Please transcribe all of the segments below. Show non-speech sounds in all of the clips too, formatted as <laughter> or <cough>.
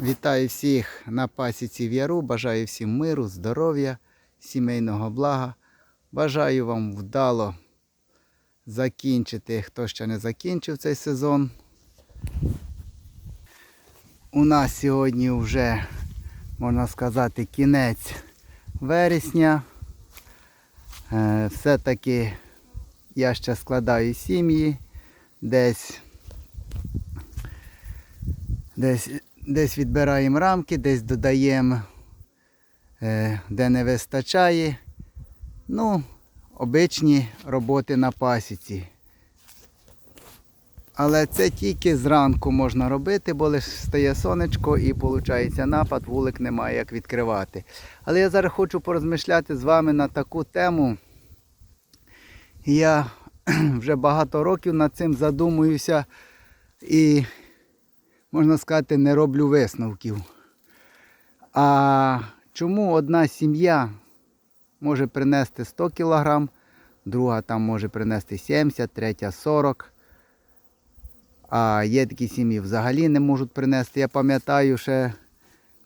Вітаю всіх на пасіці в Яру. Бажаю всім миру, здоров'я, сімейного блага. Бажаю вам вдало закінчити, хто ще не закінчив цей сезон. У нас сьогодні вже, можна сказати, кінець вересня. Е, Все-таки я ще складаю сім'ї, десь Десь, десь відбираємо рамки, десь додаємо, е, де не вистачає. Ну, обичні роботи на пасіці. Але це тільки зранку можна робити, бо лише стає сонечко і виходить напад, вулик немає як відкривати. Але я зараз хочу порозмишляти з вами на таку тему. Я <clears throat> вже багато років над цим задумуюся і можна сказати, не роблю висновків. А чому одна сім'я може принести 100 кг, друга там може принести 70, третя 40. А є такі сім'ї взагалі не можуть принести. Я пам'ятаю ще,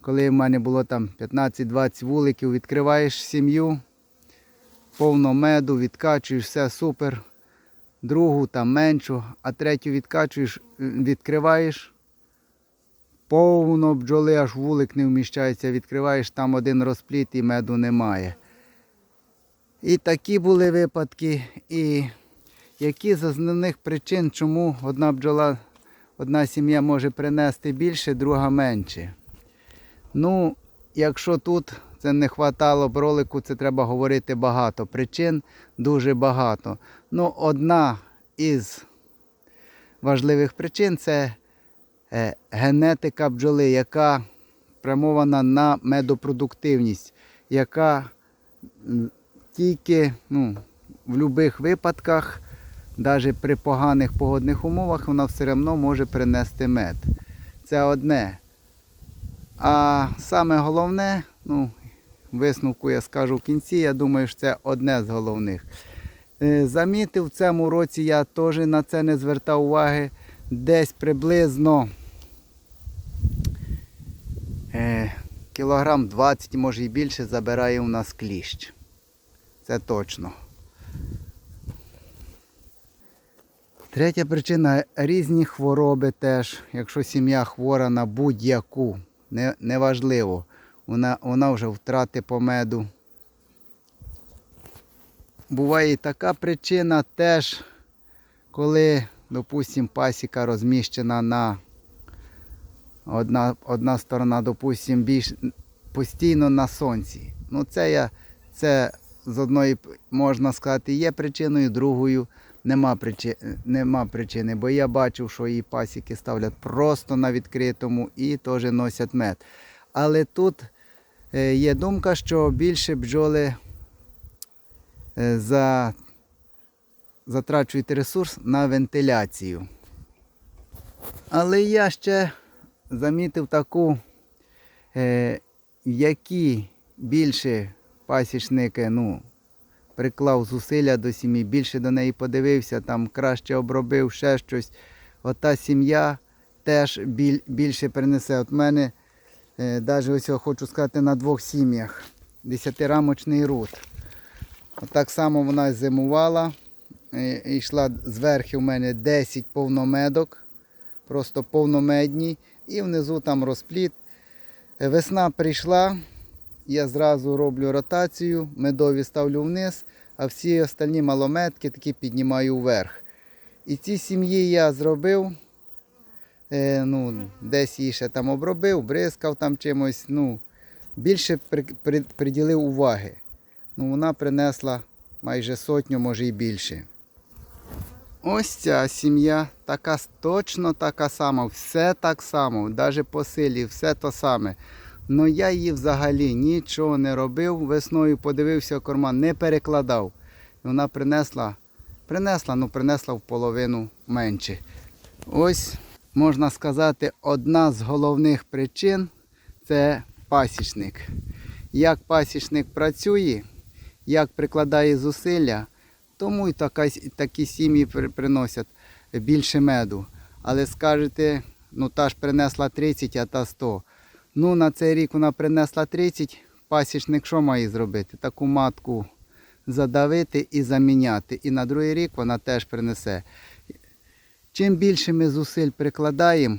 коли в мене було там 15-20 вуликів, відкриваєш сім'ю, повно меду, відкачуєш, все супер. Другу там меншу, а третю відкачуєш, відкриваєш. Повно бджоли, аж вулик не вміщається, відкриваєш там один розпліт і меду немає. І такі були випадки. І які з основних причин, чому одна бджола, одна сім'я може принести більше, друга менше. Ну, якщо тут це не хватало бролику, це треба говорити багато. Причин дуже багато. Ну, одна із важливих причин це генетика бджоли, яка спрямована на медопродуктивність, яка тільки ну, в будь-яких випадках, навіть при поганих погодних умовах, вона все одно може принести мед. Це одне. А саме головне, ну, висновку я скажу в кінці, я думаю, що це одне з головних. Е, Замітив, в цьому році я теж на це не звертав уваги. Десь приблизно е, кілограм 20, може і більше, забирає у нас кліщ. Це точно. Третя причина різні хвороби теж. Якщо сім'я хвора на будь-яку, не, неважливо, вона, вона вже втрати по меду. Буває і така причина теж, коли, допустимо, пасіка розміщена на одна, одна сторона, допустимо, більш постійно на сонці. Ну, це я, це з одної, можна сказати, є причиною, другою нема, причини, нема причини, бо я бачив, що її пасіки ставлять просто на відкритому і теж носять мед. Але тут е, є думка, що більше бджоли е, за, затрачують ресурс на вентиляцію. Але я ще замітив таку, е, які більше пасічники ну, приклав зусилля до сім'ї, більше до неї подивився, там краще обробив ще щось. Ота сім'я теж біль, більше принесе. От мене, е, навіть ось я хочу сказати, на двох сім'ях. Десятирамочний рут. От так само вона зимувала. е, і йшла зверху в мене 10 повномедок, просто повномедні. І внизу там розпліт. Весна прийшла, я зразу роблю ротацію, медові ставлю вниз, а всі остальні малометки такі піднімаю вверх. І ці сім'ї я зробив, е, ну, десь її ще там обробив, бризкав там чимось. ну, Більше при, при, приділив уваги. Ну, вона принесла майже сотню, може і більше. Ось ця сім'я така точно така сама, все так само, навіть по силі, все то саме. Ну я її взагалі нічого не робив. Весною подивився карман, не перекладав. І вона принесла, принесла, ну принесла в половину менше. Ось, можна сказати, одна з головних причин це пасічник. Як пасічник працює, як прикладає зусилля, тому і така, такі сім'ї приносять більше меду. Але скажете, ну та ж принесла 30, а та 100. Ну, на цей рік вона принесла 30. Пасічник що має зробити? Таку матку задавити і заміняти. І на другий рік вона теж принесе. Чим більше ми зусиль прикладаємо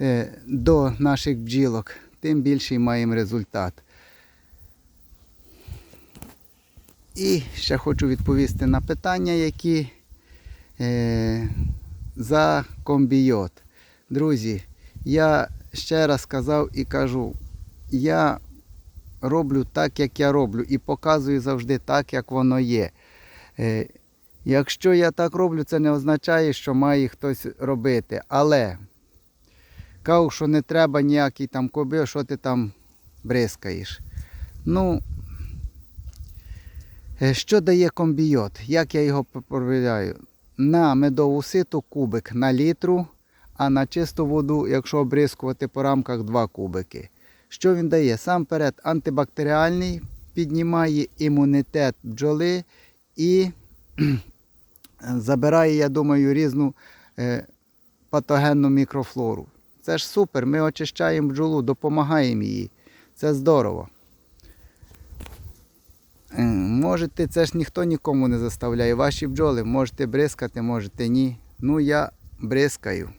е, до наших бджілок, тим більший маємо результат. І ще хочу відповісти на питання, які е, за комбійот. Друзі, я ще раз сказав і кажу, я роблю так, як я роблю, і показую завжди так, як воно є. Е, якщо я так роблю, це не означає, що має хтось робити. Але кажу, що не треба ніякий там коби, що ти там бризкаєш. Ну, Що дає комбійот? Як я його провіряю? На медову ситу кубик на літру, а на чисту воду, якщо обрискувати по рамках 2 кубики. Що він дає? Сам перед антибактеріальний, піднімає імунітет бджоли і <clears throat> забирає, я думаю, різну е, патогенну мікрофлору. Це ж супер, ми очищаємо бджолу, допомагаємо їй. Це здорово. Можете, це ж ніхто нікому не заставляє. Ваші бджоли можете бризкати, можете ні. Ну я бризкаю.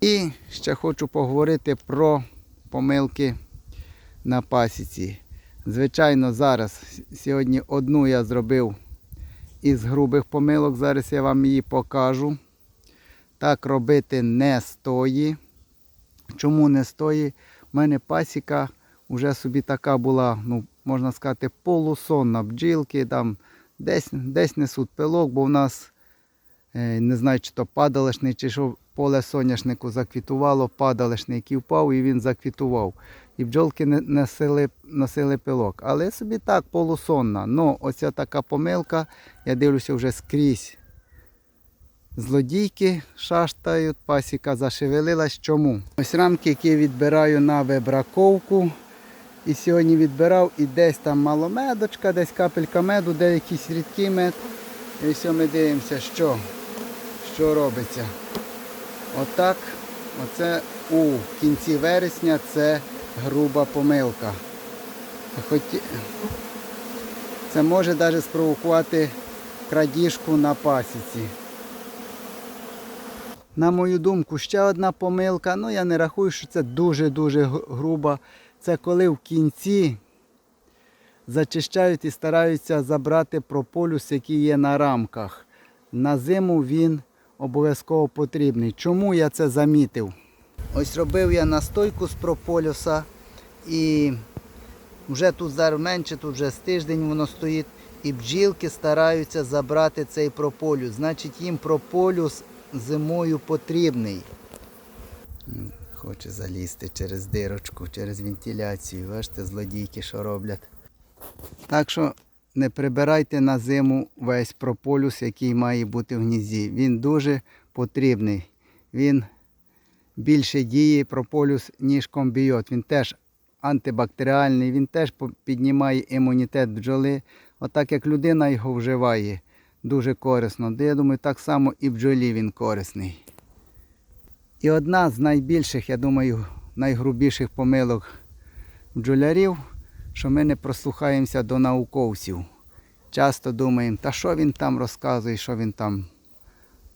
І ще хочу поговорити про помилки на пасіці. Звичайно, зараз сьогодні одну я зробив із грубих помилок. Зараз я вам її покажу. Так робити не стої. Чому не стої? У мене пасіка вже собі така була, ну, можна сказати, полусонна бджілки, там десь, десь несуть пилок, бо в нас е, не знаю, чи то падалишний, чи що поле соняшнику заквітувало, падалишний, який впав, і він заквітував. І бджолки носили, носили пилок. Але собі так полусонна. Ну, оця така помилка, я дивлюся вже скрізь. Злодійки шаштають, пасіка зашевелилась. Чому? Ось рамки, які відбираю на вибраковку. І сьогодні відбирав і десь там мало медочка, десь капелька меду, де якийсь рідкий мед. І все ми дивимося, що, що робиться. Отак, оце у кінці вересня це груба помилка. Хоч це може навіть спровокувати крадіжку на пасіці. На мою думку, ще одна помилка. Ну, я не рахую, що це дуже-дуже груба. Це коли в кінці зачищають і стараються забрати прополюс, який є на рамках. На зиму він обов'язково потрібний. Чому я це замітив? Ось робив я настойку з прополюса і вже тут зараз менше, тут вже з тиждень воно стоїть. І бджілки стараються забрати цей прополюс. Значить, їм прополюс зимою потрібний. Хоче залізти через дирочку, через вентиляцію. Бачите, злодійки, що роблять. Так що не прибирайте на зиму весь прополюс, який має бути в гнізді. Він дуже потрібний. Він більше діє прополюс, ніж комбійот. Він теж антибактеріальний, він теж піднімає імунітет бджоли. Отак як людина його вживає, дуже корисно. Де я думаю, так само і бджолі він корисний. І одна з найбільших, я думаю, найгрубіших помилок бджолярів, що ми не прослухаємося до науковців. Часто думаємо, та що він там розказує, що він там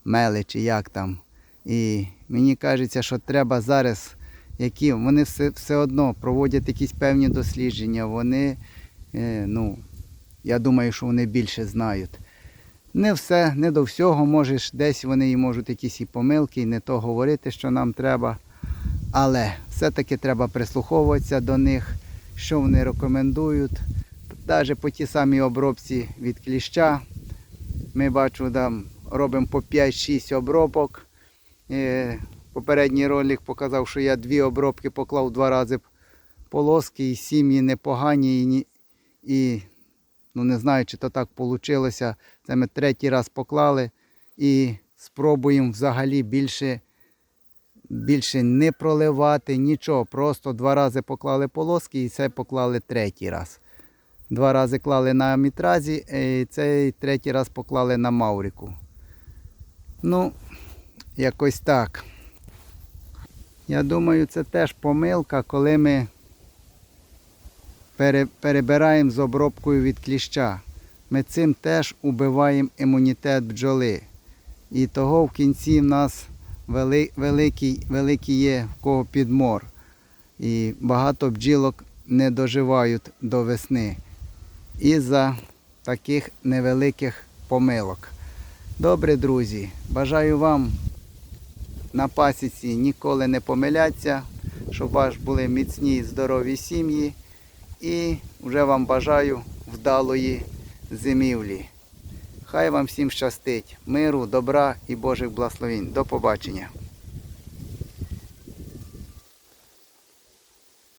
меле чи як там. І мені кажеться, що треба зараз, які вони все, все одно проводять якісь певні дослідження, вони, е, ну, я думаю, що вони більше знають. Не все, не до всього можеш, десь вони і можуть якісь і помилки, і не то говорити, що нам треба. Але все-таки треба прислуховуватися до них, що вони рекомендують. Навіть по тій самій обробці від кліща. Ми бачу, там робимо по 5-6 обробок. Е, Попередній ролик показав, що я дві обробки поклав два рази полоски, і сім'ї непогані, і, ну не знаю, чи то так вийшло. Це ми третій раз поклали і спробуємо взагалі більше, більше не проливати нічого. Просто два рази поклали полоски і це поклали третій раз. Два рази клали на мітразі, і цей третій раз поклали на Мавріку. Ну, якось так. Я думаю, це теж помилка, коли ми перебираємо з обробкою від кліща. Ми цим теж убиваємо імунітет бджоли. І того в кінці в нас вели- великий, великий є в кого підмор. І багато бджілок не доживають до весни. Із-за таких невеликих помилок. Добре, друзі, бажаю вам на пасіці ніколи не помилятися, щоб у вас були міцні і здорові сім'ї. І вже вам бажаю вдалої зимівлі. Хай вам всім щастить, миру, добра і Божих благословень. До побачення.